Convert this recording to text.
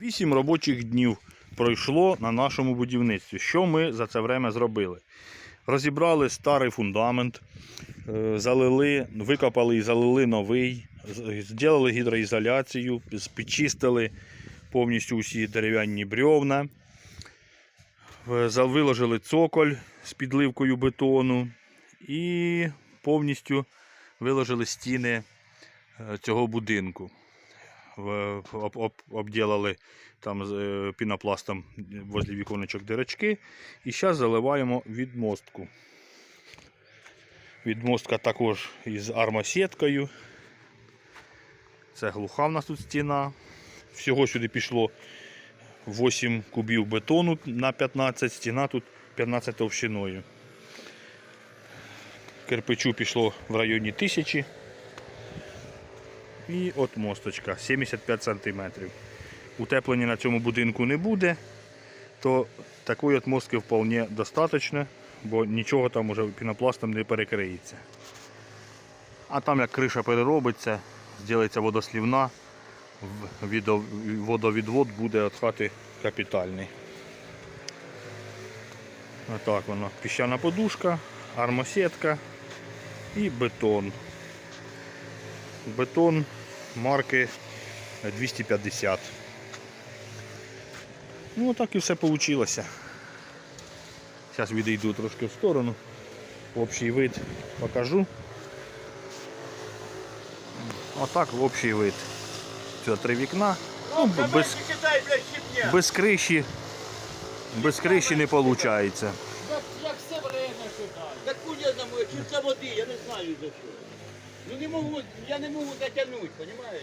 Вісім робочих днів пройшло на нашому будівництві. Що ми за це время зробили? Розібрали старий фундамент, е, залили, викопали і залили новий, зробили гідроізоляцію, підчистили повністю усі дерев'яні брьовна, е, виложили цоколь з підливкою бетону і повністю виложили стіни е, цього будинку об, об, обділили там з, е, пінопластом возле віконечок дирочки. І зараз заливаємо відмостку. Відмостка також із армосеткою. Це глуха в нас тут стіна. Всього сюди пішло 8 кубів бетону на 15, стіна тут 15 товщиною. Кирпичу пішло в районі 1000. І от мосточка 75 см. Утеплення на цьому будинку не буде, то такої от мостки вполне достатньо, бо нічого там уже пінопластом не перекриється. А там як криша переробиться, зробиться водослівна, водовідвод буде від хати капітальний. Отак воно. Піщана подушка, армосетка і бетон. Бетон марки 250. Ну, так і все вийшло. Зараз відійду трошки в сторону. Общий вид покажу. Отак в общий вид. Це три вікна. Ну, без, без криші. Без криші не виходить. Як, все время шукаю. Так я знаю, чи це води, я не знаю за що. Ну не можу, я не можу дотягнути, розумієш?